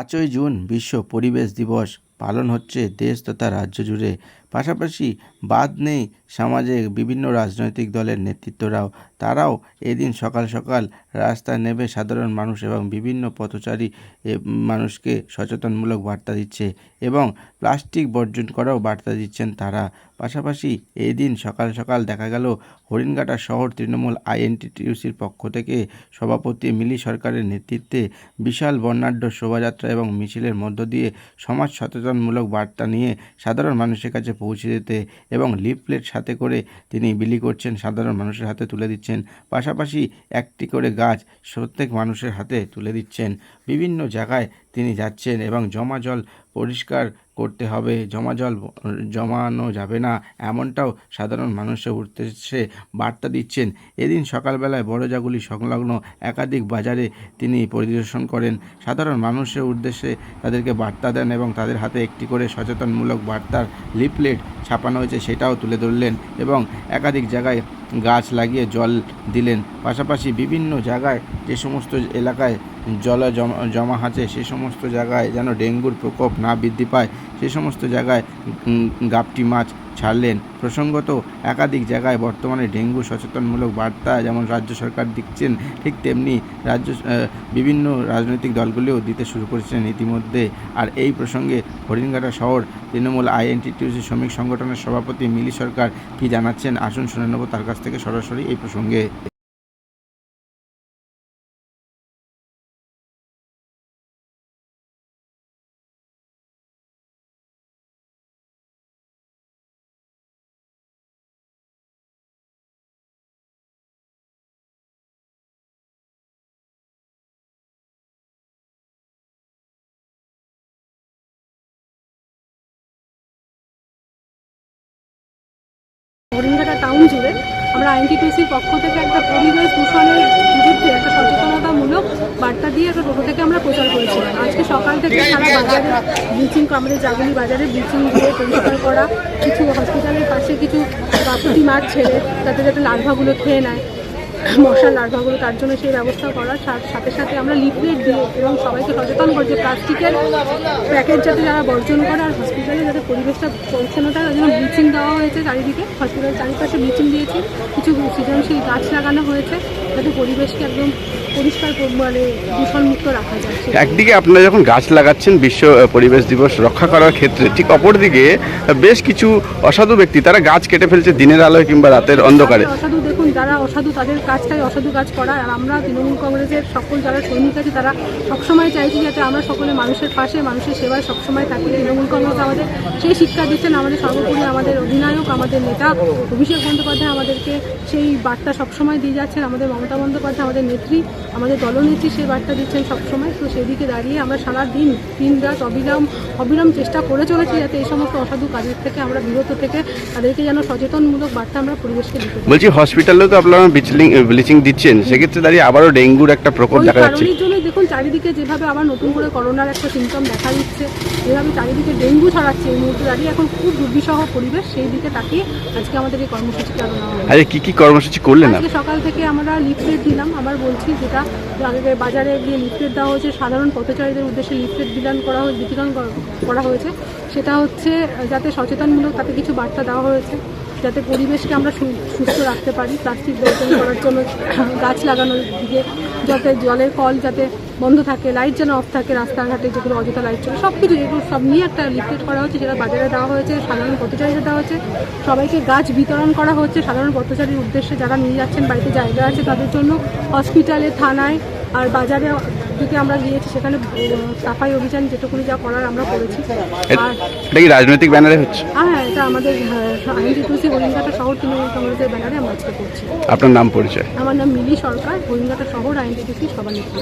পাঁচই জুন বিশ্ব পরিবেশ দিবস পালন হচ্ছে দেশ তথা রাজ্য জুড়ে। পাশাপাশি বাদ নেই সমাজে বিভিন্ন রাজনৈতিক দলের নেতৃত্বরাও। তারাও এদিন সকাল সকাল রাস্তায় নেমে সাধারণ মানুষ এবং বিভিন্ন পথচারী মানুষকে সচেতনমূলক বার্তা দিচ্ছে এবং প্লাস্টিক বর্জন করাও বার্তা দিচ্ছেন তারা। পাশাপাশি এই দিন সকাল সকাল দেখা গেল হরিণঘাটা শহর তৃণমূল আইএনটিটিউসির পক্ষ থেকে সভাপতি মিলি সরকারের নেতৃত্বে বিশাল বর্ণাঢ্য শোভাযাত্রা এবং মিছিলের মধ্য দিয়ে সমাজ সচেতনমূলক বার্তা নিয়ে সাধারণ মানুষের কাছে পৌঁছে দিতে এবং লিফলেট সাথে করে তিনি বিলি করছেন, সাধারণ মানুষের হাতে তুলে দিচ্ছেন। পাশাপাশি একটি করে গাছ প্রত্যেক মানুষের হাতে তুলে দিচ্ছেন। বিভিন্ন জায়গায় তিনি যাচ্ছেন এবং জমা জল পরিষ্কার করতে হবে। জমা জল জমানো যাবে না, এমনটাও সাধারণ মানুষের উদ্দেশ্যে বার্তা দিচ্ছেন। এদিন সকালবেলায় বড়জাগুলি সংলগ্ন একাধিক বাজারে তিনি পরিদর্শন করেন। সাধারণ মানুষের উদ্দেশ্যে তাদেরকে বার্তা দেন এবং তাদের হাতে একটি করে সচেতনমূলক বার্তার লিফলেট ছাপানো হয়েছে, সেটাও তুলে ধরলেন এবং একাধিক জায়গায় গাছ লাগিয়ে জল দিলেন। পাশাপাশি বিভিন্ন জায়গায় যে সমস্ত এলাকায় জল জমা আছে সে সমস্ত জায়গায় যেন ডেঙ্গুর প্রকোপ না বৃদ্ধি পায়, সে সমস্ত জায়গায় গাপটি মাছ ছাড়লেন। প্রসঙ্গত, একাধিক জায়গায় বর্তমানে ডেঙ্গু সচেতনমূলক বার্তা যেমন রাজ্য সরকার দিচ্ছেন, ঠিক তেমনি রাজ্য বিভিন্ন রাজনৈতিক দলগুলিও দিতে শুরু করেছেন ইতিমধ্যে। আর এই প্রসঙ্গে হরিণঘাটা শহর তৃণমূল আইএনটিটিউসি শ্রমিক সংগঠনের সভাপতি মিলি সরকার কি জানাচ্ছেন, আসুন শুনে নেব তার কাছ থেকে সরাসরি এই প্রসঙ্গে। হরিণঘাটা টাউন জুড়ে আমরা আইনটিটিউসির পক্ষ থেকে একটা পরিবেশ দূষণের বিরুদ্ধে একটা সচেতনতামূলক বার্তা দিয়ে একটা টোটো থেকে আমরা প্রচার করেছিলাম। আজকে সকাল থেকে সারা বাজারে ব্লিচিং আমাদের জাগুলি বাজারে ব্লিচিং দিয়ে পরিষ্কার করা কিছু হসপিটালের পাশে কিছু বাপুটি মাছ ছেড়ে তাতে যাতে লার্ভাগুলো খেয়ে নেয়। মশার লার্ভাগুলো তার জন্য সেই ব্যবস্থা করার সাথ- সাথে আমরা লিফলেট দিয়ে এবং সবাইকে সচেতন করছি প্লাস্টিকের প্যাকেট যাতে যারা বর্জন করে আর হসপিটালে যাতে পরিবেশটা পরিচ্ছন্ন থাকে তার জন্য ব্লিচিং দেওয়া হয়েছে চারিদিকে। হসপিটালের চারিপাশে ব্লিচিং দিয়েছি। কিছু সৃজনশীল গাছ লাগানো হয়েছে যাতে পরিবেশকে একদম পরিষ্কার মানে দূষণমুক্ত রাখা যায়। একদিকে আপনারা যখন গাছ লাগাচ্ছেন বিশ্ব পরিবেশ দিবস রক্ষা করার ক্ষেত্রে ঠিক অপরদিকে বেশ কিছু অসাধু ব্যক্তি তারা গাছ কেটে ফেলছে দিনের আলোয় কিংবা রাতের অন্ধকারে। অসাধু যারা অসাধু তাদের কাজটাই অসাধু কাজ করা। আর আমরা তৃণমূল কংগ্রেসের সকল যারা সৈনিক আছে, তারা সবসময় চাইছি যাতে আমরা সকলে মানুষের পাশে, মানুষের সেবায় সবসময় থাকি। তৃণমূল কংগ্রেস আমাদের সেই শিক্ষা দিচ্ছেন, আমাদের সর্বোপরি আমাদের অধিনায়ক, আমাদের নেতা অভিষেক বন্দ্যোপাধ্যায় আমাদেরকে সেই বার্তা সবসময় দিয়ে যাচ্ছেন। আমাদের মমতা বন্দ্যোপাধ্যায়, আমাদের নেত্রী, আমাদের দলনেত্রী সেই বার্তা দিচ্ছেন সবসময়। তো সেদিকে দাঁড়িয়ে আমরা সারা দিন দিন রাত অবিরাম অবিরাম চেষ্টা করে চলেছি যাতে এই সমস্ত অসাধু কাজের থেকে, আমরা বিরত থেকে তাদেরকে যেন সচেতনমূলক বার্তা আমরা পরিবেশকে দিতে বলছি হসপিটালেও তো আপনারা ব্লিচিং ব্লিচিং দিচ্ছেন সেক্ষেত্রে দাঁড়িয়ে আবারও ডেঙ্গুর একটা প্রকোপ দেখা যাচ্ছে। দেখুন চারিদিকে যেভাবে আবার নতুন করে করোনার একটা সিমটম দেখা দিচ্ছে যেভাবে চারিদিকে ডেঙ্গু ছড়াচ্ছে এই মুহূর্তে দাঁড়িয়ে এখন খুব দুর্বিষহ পরিবেশ সেই দিকে তাকিয়ে আজকে আমাদের এই কর্মসূচিটা নেওয়া হলো। আরে কি কি কর্মসূচি করলেন আজকে সকাল থেকে আমরা লিফলেট দিলাম আবার বলছি যেটা আগে বাজারে গিয়ে লিফলেট দেওয়া হয়েছে সাধারণ পথচারীদের উদ্দেশ্যে লিফলেট বিতরণ করা হয়ে বিতরণ করা হয়েছে। সেটা হচ্ছে যাতে সচেতনমূলক তাতে কিছু বার্তা দেওয়া হয়েছে। যাতে পরিবেশকে আমরা সুস্থ রাখতে পারি, প্লাস্টিক বর্জন করার জন্য গাছ লাগানোর দিকে যাতে জলের কল যাতে বন্ধ থাকে লাইট যেন অফ থাকে রাস্তাঘাটে, যেগুলো অযথা লাইট চলে সব কিছু এগুলো সব নিয়ে একটা লিফলেট করা হচ্ছে, যেটা বাজারে দেওয়া হয়েছে, সাধারণ পথচারীদের দেওয়া হচ্ছে, সবাইকে গাছ বিতরণ করা হচ্ছে, সাধারণ পথচারীর উদ্দেশ্যে যারা নিয়ে যাচ্ছেন, বাড়িতে জায়গা আছে তাদের জন্য হসপিটালে থানায় আর বাজারে দিকে আমরা গিয়েছি সেখানে সাফাই অভিযান যেটুকুনি যা করার আমরা করেছি। আর এটা কি রাজনৈতিক ব্যানারে হচ্ছে? হ্যাঁ এটা আমাদের আইনটিটুসি হরিণঘাটা শহর তৃণমূল কংগ্রেসের ব্যানারে আমরা আজকে করছি। আপনার নাম পরিচয়? আমার নাম মিলি সরকার হরিণঘাটা শহর আইনটিটুসি সভানেত্রী